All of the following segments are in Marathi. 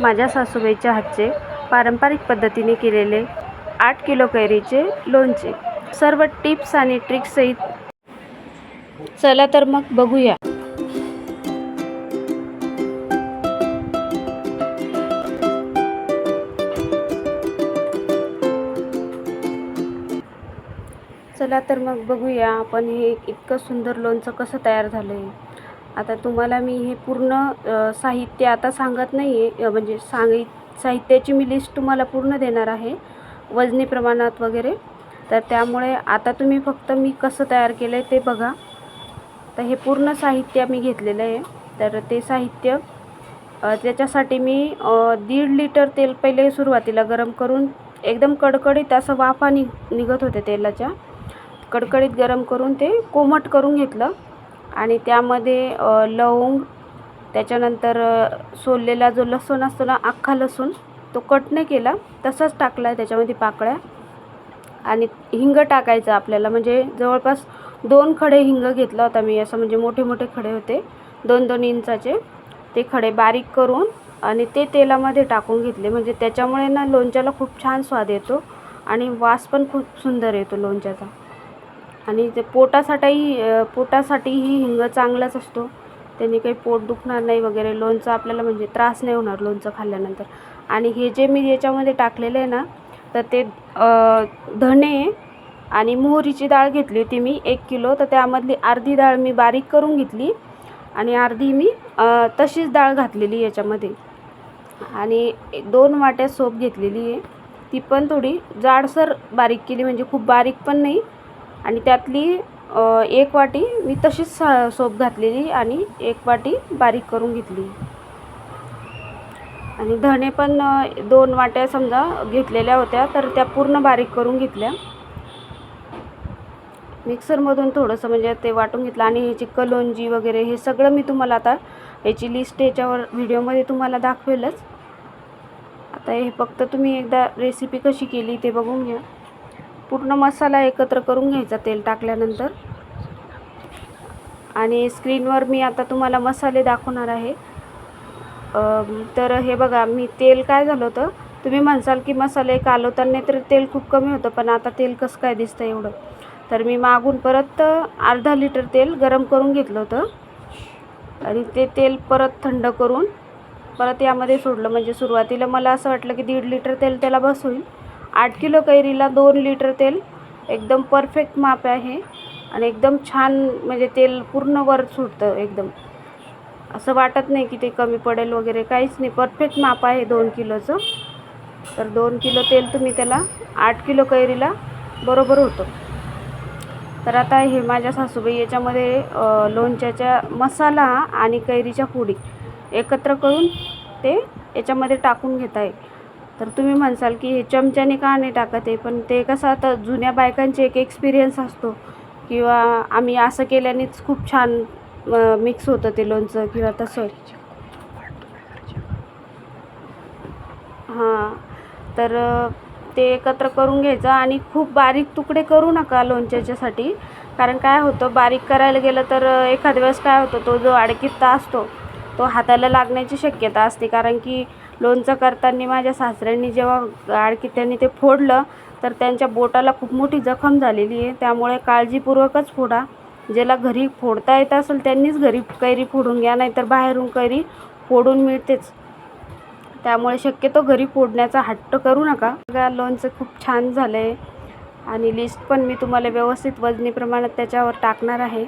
माझ्या सासूबाईच्या हातचे पारंपरिक पद्धतीने केलेले आठ किलो कैरीचे लोणचे. सर्व टिप्स आणि ट्रिक्ससहित चला तर मग बघूया. चला तर मग बघूया आपण हे इतकं सुंदर लोणचं कसं तयार झालं आहे आता तुम्हाला मी हे पूर्ण साहित्य आता सांगत नाही आहे म्हणजे सांगि साहित्याची मी लिस्ट तुम्हाला पूर्ण देणार आहे वजनी प्रमाणात वगैरे. तर त्यामुळे आता तुम्ही फक्त मी कसं तयार केलं आहे ते बघा. तर हे पूर्ण साहित्य मी घेतलेलं आहे. तर ते साहित्य त्याच्यासाठी मी दीड लिटर तेल पहिले सुरुवातीला गरम करून एकदम कडकडीत असं वाफा नि निघत होते तेलाच्या. कडकडीत गरम करून ते कोमट करून घेतलं. आणि त्यामध्ये लवंग त्याच्यानंतर सोललेला जो लसूण असतो ना अख्खा लसूण तो कट नाही केला तसाच टाकला आहे त्याच्यामध्ये पाकळ्या. आणि हिंग टाकायचं आपल्याला म्हणजे जवळपास दोन खडे हिंग घेतला होता मी असं म्हणजे मोठे मोठे खडे होते दोन दोन इंचाचे. ते खडे बारीक करून आणि ते तेलामध्ये टाकून घेतले म्हणजे त्याच्यामुळे ना लोणच्याला खूप छान स्वाद येतो आणि वास पण खूप सुंदर येतो लोणच्याचा. आणि ते पोटासाठीही पोटासाठीही हिंग चांगलाच असतो. त्याने काही पोट दुखणार नाही वगैरे. लोणचं आपल्याला म्हणजे त्रास नाही होणार लोणचं खाल्ल्यानंतर. आणि हे जे मी याच्यामध्ये टाकलेलं आहे ना तर ते धणे आणि मोहरीची डाळ घेतली होती मी एक किलो. तर त्यामधली अर्धी डाळ मी बारीक करून घेतली आणि अर्धी मी तशीच डाळ घातलेली याच्यामध्ये. आणि दोन वाट्या सोप घेतलेली आहे. ती पण थोडी जाडसर बारीक केली म्हणजे खूप बारीक पण नाही. आणि त्यातली एक वाटी मी तशीच सा- सोप घातलेली आणि एक वाटी बारीक करून घेतली. आणि धणे पण दोन वाट्या समजा घेतलेल्या होत्या तर त्या पूर्ण बारीक करून घेतल्या. मिक्सरमधून थोडंसं म्हणजे ते वाटून घेतलं आणि ह्याची कलोंजी वगैरे हे सगळं मी तुम्हाला आता याची लिस्ट याच्यावर व्हिडिओमध्ये तुम्हाला दाखवेलच. आता हे फक्त तुम्ही एकदा रेसिपी कशी केली ते बघून घ्या. पूर्ण मसाला एकत्र करून घ्यायचा तेल टाकल्यानंतर. आणि स्क्रीनवर मी आता तुम्हाला मसाले दाखवणार आहे. तर हे बघा मी तेल काय झालं होतं? तुम्ही म्हणसाल की मसाले कालवताना तर तेल खूप कमी होतं पण आता तेल कसं काय दिसतं एवढं? तर मी मागून परत अर्धा लिटर तेल गरम करून घेतलं होतं. आणि ते तेल परत थंड करून परत यामध्ये सोडलं. म्हणजे सुरुवातीला मला असं वाटलं की दीड लिटर तेल त्याला बस होईल. आठ किलो कैरीला दोन लिटर तेल एकदम परफेक्ट माप आहे आणि एकदम छान म्हणजे तेल पूर्ण वर सुटतं एकदम. असं वाटत नाही की ते कमी पडेल वगैरे काहीच नाही. परफेक्ट माप आहे दोन किलोचं. तर दोन किलो तेल तुम्ही त्याला आठ किलो कैरीला बरोबर होतं तर आता हे माझ्या सासूबाई याच्यामध्ये लोणच्याच्या मसाला आणि कैरीच्या पुडी एकत्र करून ते याच्यामध्ये टाकून घेत आहे तर तुम्ही म्हणसाल की हे चमच्याने का नाही टाकत आहे? पण ते कसं आता जुन्या बायकांचे एक एक्सपिरियन्स असतो. किंवा आम्ही असं केल्यानेच खूप छान मिक्स होतं ते लोणचं किंवा तसं. हां. तर ते एकत्र करून घ्यायचं आणि खूप बारीक तुकडे करू नका लोणच्याच्यासाठी. कारण काय होतं बारीक करायला गेलं तर एखाद्या वेळेस काय होतं तो जो अडकित्ता असतो तो हाताला लागण्याची शक्यता असते. कारण की लोणचं करताना माझ्या सासऱ्यांनी जेव्हा आडकित्त्याने ते फोडलं तर त्यांच्या बोटाला खूप मोठी जखम झालेली आहे. त्यामुळे काळजीपूर्वकच फोडा. ज्याला घरी फोडता येत असेल त्यांनीच घरी कैरी फोडून घ्या नाहीतर बाहेरून कैरी फोडून मिळतेच. त्यामुळे शक्यतो घरी फोडण्याचा हट्ट करू नका. बघा लोणचं खूप छान झालं आहे आणि लिस्ट पण मी तुम्हाला व्यवस्थित वजनी प्रमाणात त्याच्यावर टाकणार आहे.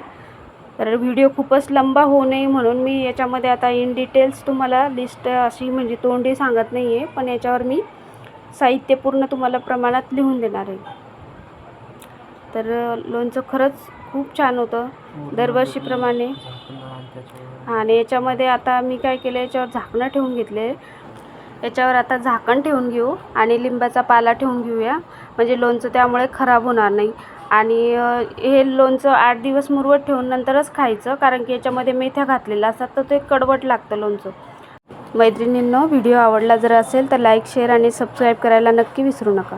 तर व्हिडिओ खूपच लंबा होऊ नये म्हणून मी याच्यामध्ये आता इन डिटेल्स तुम्हाला लिस्ट अशी म्हणजे तोंडी सांगत नाही आहे पण याच्यावर मी साहित्य पूर्ण तुम्हाला प्रमाणात लिहून देणार आहे. तर लोणचं खरंच खूप छान होतं दरवर्षीप्रमाणे. आणि याच्यामध्ये आता मी काय केलं याच्यावर झाकणं ठेवून घेतले याच्यावर आता झाकण ठेवून घेऊ आणि लिंबाचा पाला ठेवून घेऊया. म्हणजे लोणचं त्यामुळे खराब होणार नाही. आणि हे लोणचं आठ दिवस मुरवत ठेवून नंतरच खायचं कारण की याच्यामध्ये मेथ्या घातलेल्या असतात तर ते कडवट लागतं लोणचं. मैत्रिणींनो व्हिडिओ आवडला जर असेल तर लाईक शेअर आणि सबस्क्राईब करायला नक्की विसरू नका.